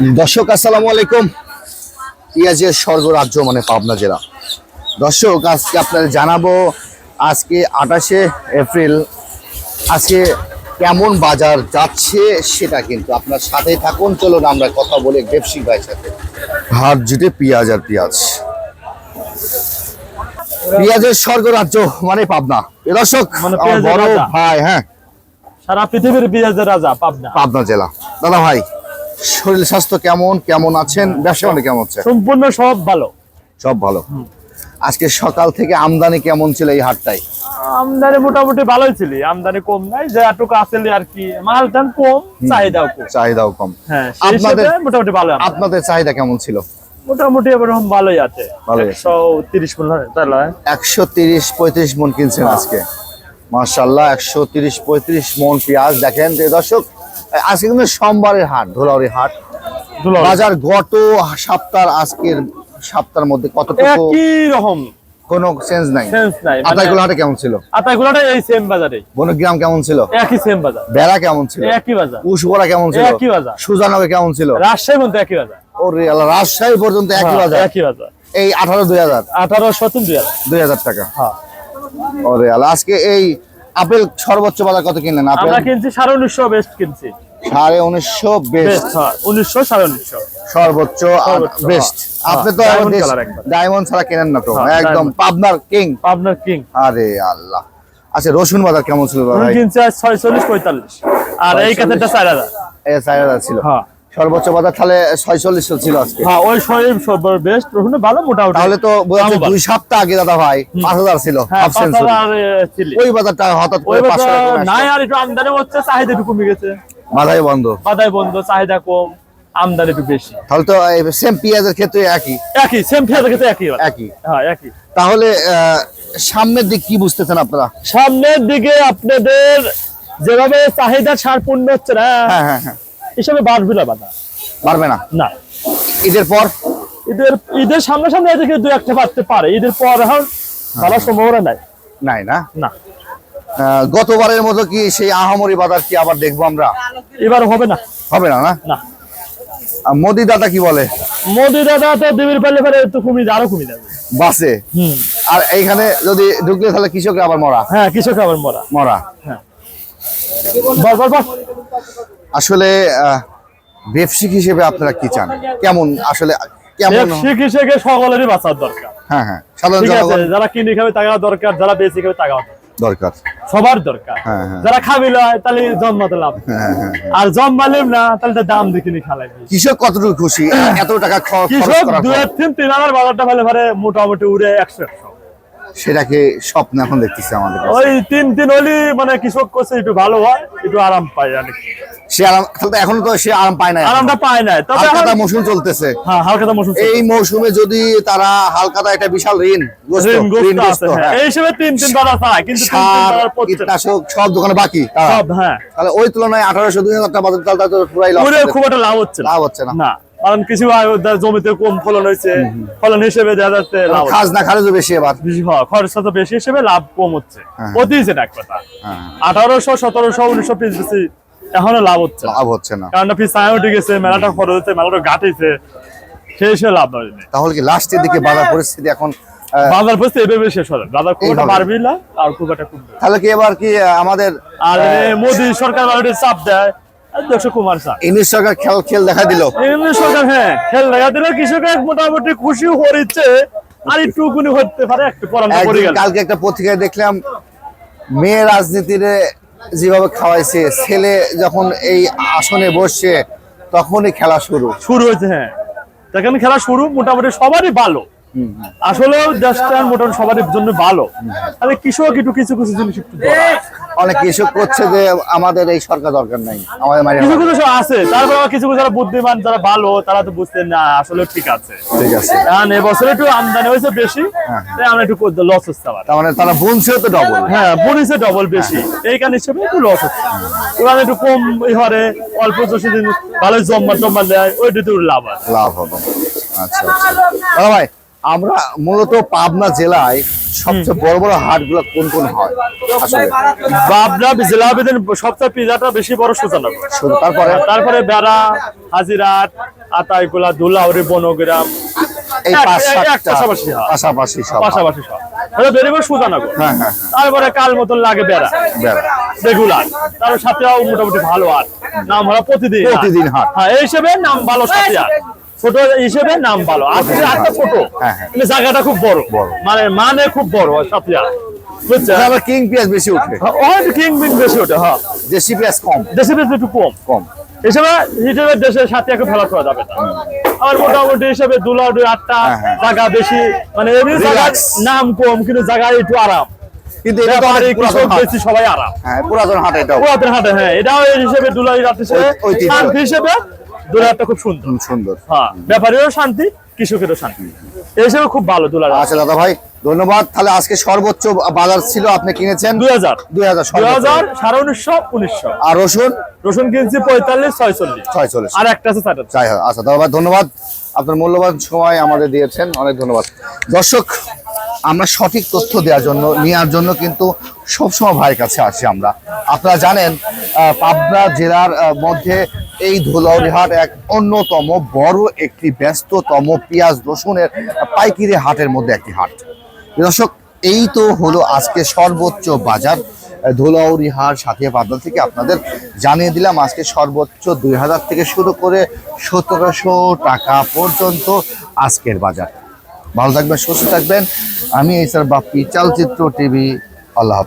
দর্শক আসসালামু আলাইকুম। পেঁয়াজের স্বর্গ রাজ্য মানে পাবনা জেলা। দর্শক আজকে আপনাদের জানাব আজকে আঠাশে এপ্রিল আজকে কেমন বাজার যাচ্ছে সেটা কিন্তু আপনার সাথে থাকুন। চলুন আমরা কথা বলি ব্যবসায়িক ভাইয়ের সাথে। হাট জুটে পেঁয়াজ আর পেঁয়াজ। পেঁয়াজের স্বর্গ রাজ্য মানে পাবনা। দর্শক মানে বড় ভাই হ্যাঁ। সারা পৃথিবীর পেঁয়াজের রাজা পাবনা। পাবনা জেলা। দাদা ভাই শরীর স্বাস্থ্য কেমন কেমন আছেন? ব্যবসা বাণিজ্য কেমন হচ্ছে? সম্পূর্ণ সব ভালো। সব ভালো। আজকে সকাল থেকে আমদানি কেমন ছিল এই হাটটায়? আমদানি মোটামুটি ভালোই ছিল। আমদানি কম নাই যে এটুকু আসলে আর কি। মাল দাম কম চাহিদাও কম। চাহিদাও কম। হ্যাঁ আপনাদের- মোটামুটি ভালো আপনাদের চাহিদা কেমন ছিল? মোটামুটি এরকম ভালোই আছে। আছে। একশো তিরিশ মনে একশো তিরিশ পঁয়ত্রিশ মন কিনছেন আজকে। মার্শাল্লাহ একশো তিরিশ পঁয়ত্রিশ মন পেঁয়াজ। দেখেন যে দর্শক আজকে কিন্তু সোমবারের হাট ধুলাউড়ি হাট। বাজার গত সপ্তাহ আজকের সপ্তাহের মধ্যে কতটুকু রকম। কোনো চেঞ্জ নাই। মানে হাটে কেমন ছিল? আতাইগুলোটা এই সেম বাজারে। বনগ্রাম কেমন ছিল? একই সেম বাজার। বেড়া কেমন ছিল? একই বাজার। উসবরা কেমন ছিল? একই বাজার। সুজানগর কেমন ছিল? রাজশাহী মধ্যে একই বাজার। ওরে আল্লাহ রাজশাহী পর্যন্ত একই হ্যাঁ, বাজার। একই বাজার। এই আঠারো দুই হাজার। আঠারো সতেরো দুই হাজার। দুই হাজার টাকা। হ্যাঁ। ওরে আল্লাহ আজকে এই আপেল সর্বোচ্চ বাজার কত কিনলেন? আপেল? আমরা কিনছি সাড়ে উনিশশো বেস্ট কিনছি। সাড়ে উনিশশো বেস্ট হ্যাঁ উনিশশো সাড়ে উনিশশো। সর্বোচ্চ বেস্ট হ্যাঁ। আপনি তো ডায়মন্ড ছাড়া কেনেন না তো? হ্যাঁ, একদম পাবনার কিং পাবনার কিং আরে আল্লাহ। আচ্ছা রসুন বাজার কেমন ছিল কিনছে ছয়চল্লিশ পঁয়তাল্লিশ। আর এই চার হাজার। এই চার হাজার ছিল। হ্যাঁ। সর্বোচ্চ বাজার তাহলে ছয়চল্লিশ ছিল আজকে। হ্যাঁ ওই শরীর বেস্ট রসুন ভালো মোটামুটি। তাহলে তো। দুই সপ্তাহ আগে দাদা ভাই পাঁচ হাজার ছিল হ্যাঁ চিলি ওই বাজারটা হঠাৎ ওই নাই আর একটু আমদানি হচ্ছে চাহিদা একটু কমে গেছে। বাধাই বন্ধ। বাদাই বন্ধ চাহিদা কম আমদানি একটু বেশি। তাহলে তো সেম পেঁয়াজের ক্ষেত্রে একই? একই সেম পেঁয়াজের ক্ষেত্রে একই একই। হ্যাঁ একই। তাহলে আহ, সামনের দিক কি বুঝতেছেন আপনারা? সামনের দিকে আপনাদের যেভাবে চাহিদা ছাড় পূর্ণ হচ্ছে না হ্যাঁ হ্যাঁ হ্যাঁ। হিসাবে বাড়বে না বাধা পারবে না? না। ঈদের পর? ঈদের ঈদের সামনে সামনে এদিকে দু একটা বাড়তে পারে। ঈদের পর এখন ভালো সম্ভাবনা নাই। নাই না? না। গতবারের মতো কি সেই আহামরি বাজার কি আবার দেখব আমরা? এবার হবে না। হবে না না? না। মোদি দাদা কি বলে? মোদি দাদা তো দিবির পারলে পারে তো কমে আরও কমে যাবে বাসে? হুম। আর এইখানে যদি ঢুকলে তাহলে কৃষকরা আবার মরা? হ্যাঁ কৃষক আবার মরা। মরা। বল আসলে ব্যবসায়িক হিসেবে আপনারা কি চান? কেমন আসলে কেমন? ব্যবসা সকলেরই বাঁচার দরকার। হ্যাঁ হ্যাঁ সাধারণ ঠিক আছে জনগণ যারা কিনে খাবে তাকাও দরকার যারা বেশি খাবে তাকাও দরকার। দরকার। সবার দরকার। হ্যাঁ। যারা খাবি তাহলে জন্মাতে লাভ আর জন্মালেম না তাহলে দাম দেখে নিয়ে খালাই কৃষক কতটুকু খুশি? এত টাকা খরচ কৃষক করার দুই তিন তিন হাজার বাজারটা ফেলে ফেলে মোটামুটি উড়ে একশো একশো। সেটাকে স্বপ্ন এখন দেখতেছে আমাদের ওই তিন তিন হলি মানে কৃষক করছে একটু ভালো হয় একটু আরাম পায় অনেক সে আরাম তাহলে তো তো সে আরাম পায় না আরামটা পায় না তবে এখন- হালকাতা মৌসুম চলতেছে। হ্যাঁ হালকা মৌসুম এই মৌসুমে যদি তারা হালকাতা একটা বিশাল ঋণ আছে, হ্যাঁ। হ্যাঁ। এই হিসেবে তিন তিন পায় কিন্তু তিন তিন সার কীটনাশক সব দোকানে বাকি সব হ্যাঁ। তাহলে ওই তুলনায় আঠারোশো দুই হাজার টাকা বাজার তাহলে তো পুরাই হচ্ছে। খুব একটা লাভ হচ্ছে লাভ হচ্ছে না। না। কারণ কিছু আয় জমিতে কম ফলন হয়েছে। ফলন হিসেবে দেখা যাচ্ছে লাভ হচ্ছে। খাজ না খারেজও বেশি এবার। বেশি হয় খরচটা তো বেশি হিসেবে লাভ কম হচ্ছে। হ্যাঁ। অতিছে এক কথা। হ্যাঁ, আঠারোশো সতেরোশো উনিশশো পিস বেশি এখনও লাভ হচ্ছে লাভ হচ্ছে না। কারণ পিস আয় উঠে গেছে মেলাটা খরচ হচ্ছে মেলাটা গাটেছে সেই হিসেবে লাভ নয় তাহলে কি লাস্টের দিকে বাজার পরিস্থিতি এখন বাজার পরিস্থিতি এভাবে শেষ হবে বাজার খুব একটা এইভাবে। না আর খুব একটা কমবে তাহলে কি এবার কি আমাদের আর মোদী সরকার চাপ দেয় কুমার চাপ ইংলিশ সরকার খেল খেল দেখা দিল। ইংরেজ সরকার হ্যাঁ খেল দেখা দিলে। কৃষকের মোটামুটি খুশি হরিচ্ছে আর একটু গুণি হতে পারে একটু পরামর্শ করে একদিন গেল। কালকে একটা পত্রিকায় দেখলাম মেয়ে রাজনীতির যেভাবে খাওয়াইছে ছেলে যখন এই আসনে বসছে তখনই খেলা শুরু। শুরু হয়েছে হ্যাঁ। দেখেন খেলা শুরু মোটামুটি সবারই ভালো। আসলেও দেশটা মোটামুটি সবারই জন্য ভালো। তাহলে কৃষক একটু কিছু কিছু জিনিস একটু। অনেক কৃষক করছে যে আমাদের এই সরকার দরকার নাই আমাদের মারি কিছু কিছু আছে তারপর আবার কিছু কিছু যারা বুদ্ধিমান যারা ভালো তারা তো বুঝতে না আসলে ঠিক আছে। ঠিক আছে। কারণ এবছর একটু আমদানি হয়েছে বেশি তাই আমরা একটু লস হচ্ছে আমার তার মানে তারা বুনছেও তো ডবল হ্যাঁ বনিছে ডবল বেশি। এই কারণে হিসেবে একটু লস হচ্ছে। ওরা একটু কম ই হরে অল্প চাষি দিন ভালো জম্মা টম্মা দেয় ওইটাতে ওর লাভ আছে। লাভ হবে। আচ্ছা আচ্ছা। ভাই আমরা মূলত পাবনা জেলায় সবচেয়ে বড় বড় হাটগুলো কোন কোন হয়? আসলে বাবলা জেলাবেদিন সবচেয়ে পিজাটা বেশি বড় সুজানগর তারপরে? তারপরে বেড়া হাজিরাট আতাইকুলা দুলাউরি বনগ্রাম এই পাশাপাশি, হ্যাঁ। পাশাপাশি সব। পাশাপাশি সব। সুজানগর হ্যাঁ হ্যাঁ তারপরে কাল মতন লাগে বেড়া। রেগুলার তার সাথেও মোটামুটি ভালো আর নাম হলো প্রতিদিন প্রতিদিন হাট। হ্যাঁ এই হিসেবে নাম ভালো সাথে ছোট হিসেবে নাম ভালো। আটটা হাট। ছোট হ্যাঁ, হ্যাঁ। কিন্তু জায়গাটা খুব বড়। বড়। মানে মানে খুব বড় সাথে আবার কিং পেঁয়াজ বেশি ওঠে। ওই কিং বিং বেশি ওটা হ্যাঁ। দেশি পেঁয়াজ কম। দেশে বেশি একটু কম। কম। হিসেবে হিসেবে দেশের সাথে একটু ফেলা করা যাবে না। আর মোটামুটি হিসেবে দুলা দুই আটটা। জায়গা বেশি মানে এমনি। নাম কম কিন্তু জায়গায় একটু আরাম। কিন্তু এটা তো অনেক পুরাতন বেশি সবাই আরাম। হ্যাঁ পুরাতন হাট পুরাতন হাটে হ্যাঁ এটাও হিসেবে দুলাই রাত হিসেবে দুলারটা খুব সুন্দর। সুন্দর। হ্যাঁ ব্যাপারীরও শান্তি কৃষকেরও শান্তি। এই হিসেবে খুব ভালো দুলার আচ্ছা দাদা ভাই ধন্যবাদ। তাহলে আজকে সর্বোচ্চ বাজার ছিল আপনি কিনেছেন? দুই হাজার। দুই হাজার দুই হাজার সাড়ে উনিশশো উনিশশো। আর রসুন? রসুন কিনছি পঁয়তাল্লিশ ছয়চল্লিশ। ছয়চল্লিশ। আর একটা আছে হোক আচ্ছা দাদা ভাই ধন্যবাদ। আপনার মূল্যবান সময় আমাদের দিয়েছেন অনেক ধন্যবাদ। দর্শক আমরা সঠিক তথ্য দেওয়ার জন্য নেওয়ার জন্য কিন্তু সবসময় ভাইয়ের কাছে আসি আমরা। আপনারা জানেন পাবনা জেলার মধ্যে এই ধুলাউড়িহাট এক অন্যতম বড় একটি ব্যস্ততম পেঁয়াজ রসুনের পাইকিরি হাটের মধ্যে একটি হাট। দর্শক, এই তো হলো আজকে সর্বোচ্চ বাজার। ধুলাউড়িহাট সাথে পাবনা থেকে আপনাদের জানিয়ে দিলাম, আজকে সর্বোচ্চ দুই হাজার থেকে শুরু করে সতেরোশো টাকা পর্যন্ত আজকের বাজার। ভালো থাকবেন, সুস্থ থাকবেন। আমি এই স্যার বাপ্পি, চালচিত্র টিভি, আল্লাহ।